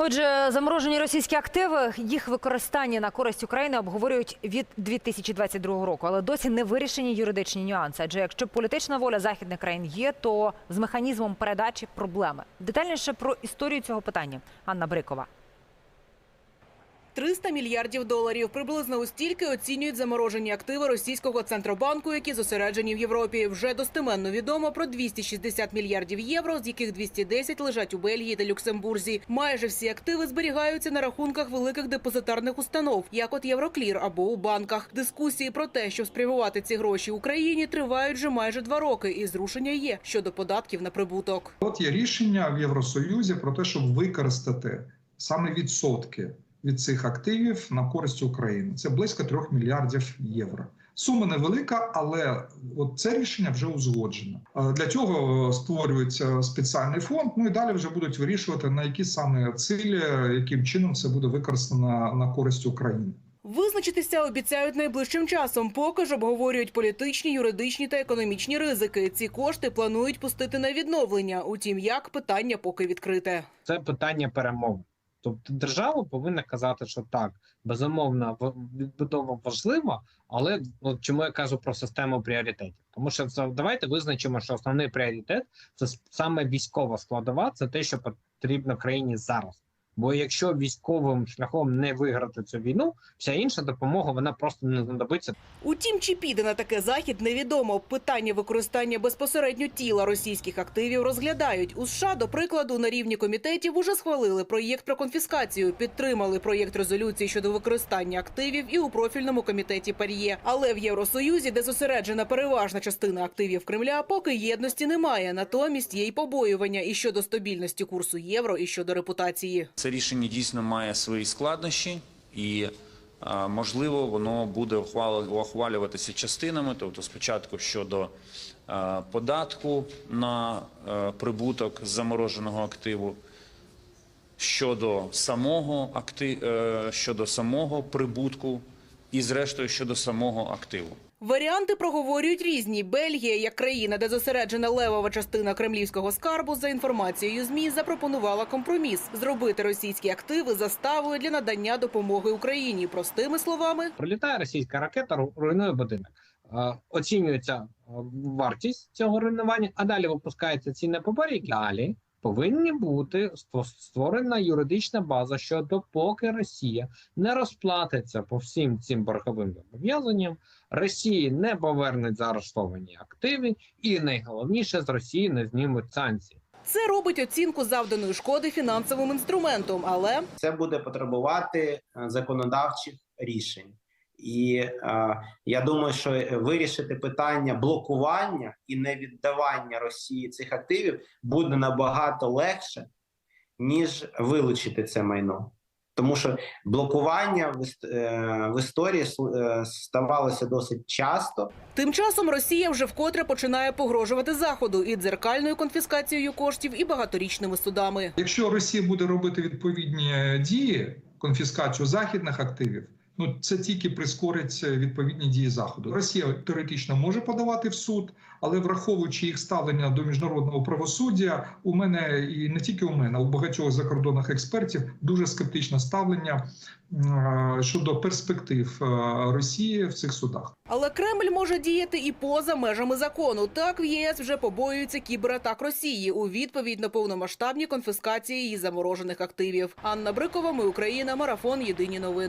Отже, заморожені російські активи, їх використання на користь України обговорюють від 2022 року, але досі не вирішені юридичні нюанси. Адже якщо політична воля західних країн є, то з механізмом передачі проблеми. Детальніше про історію цього питання Анна Брикова. 300 мільярдів доларів. Приблизно у стільки оцінюють заморожені активи російського центробанку, які зосереджені в Європі. Вже достеменно відомо про 260 мільярдів євро, з яких 210 лежать у Бельгії та Люксембурзі. Майже всі активи зберігаються на рахунках великих депозитарних установ, як от Євроклір або у банках. Дискусії про те, щоб спрямувати ці гроші Україні, тривають вже майже два роки, і зрушення є щодо податків на прибуток. От є рішення в Євросоюзі про те, щоб використати саме відсотки від цих активів на користь України. Це близько 3 мільярдів євро. Сума невелика, але от це рішення вже узгоджено. Е, Для цього створюється спеціальний фонд. Ну і далі вже будуть вирішувати на які саме цілі, яким чином це буде використано на користь України. Визначитися обіцяють найближчим часом. Поки ж обговорюють політичні, юридичні та економічні ризики. Ці кошти планують пустити на відновлення. Утім, як питання поки відкрите. це питання перемови. Тобто держава повинна казати, що так, безумовно, відбудова важлива, але от чому я кажу про систему пріоритетів? Тому що це давайте визначимо, що основний пріоритет це саме військова складова, це те, що потрібно країні зараз. Бо якщо військовим шляхом не виграти цю війну, вся інша допомога вона просто не знадобиться. Утім, чи піде на таке захід, невідомо. Питання використання безпосередньо тіла російських активів розглядають. У США, до прикладу, на рівні комітетів уже схвалили проєкт про конфіскацію, підтримали проєкт резолюції щодо використання активів і у профільному комітеті Пар'є. Але в Євросоюзі, де зосереджена переважна частина активів Кремля, поки єдності немає. Натомість є й побоювання і щодо стабільності курсу євро, і щодо репутації. Це рішення дійсно має свої складнощі, і можливо воно буде ухвалюватися частинами. Тобто, спочатку щодо податку на прибуток з замороженого активу, щодо самого акти... е, щодо самого прибутку, і зрештою щодо самого активу. Варіанти проговорюють різні. Бельгія, як країна, де зосереджена левова частина кремлівського скарбу, за інформацією змі запропонувала компроміс зробити російські активи заставою для надання допомоги Україні. Простими словами, Прилітає російська ракета, руйнує будинок. Е, Оцінюється е, вартість цього руйнування, а далі випускаються цінні папери. і Далі повинні бути створена юридична база, що допоки Росія не розплатиться по всім цим борговим зобов'язанням, Росії не повернуть заарештовані активи, і найголовніше з Росії не знімуть санкції. це робить оцінку завданої шкоди фінансовим інструментом. Але це буде потребувати е, законодавчих рішень. І е, я думаю, що вирішити питання блокування і невіддавання Росії цих активів буде набагато легше, ніж вилучити це майно. Тому що блокування в, іс- е, в історії е, ставалося досить часто. тим часом Росія вже вкотре починає погрожувати заходу і дзеркальною конфіскацією коштів, і багаторічними судами. Якщо Росія буде робити відповідні дії, конфіскацію західних активів, ну це тільки прискорить відповідні дії заходу. Росія теоретично може подавати в суд, але враховуючи їх ставлення до міжнародного правосуддя, у мене і не тільки у мене, а у багатьох закордонних експертів дуже скептичне ставлення е, щодо перспектив е, Росії в цих судах. Але Кремль може діяти і поза межами закону. Так в ЄС вже побоюються кібератак Росії у відповідь на повномасштабні конфіскації її заморожених активів. Анна Брикова, ми Україна, марафон. Єдині новини.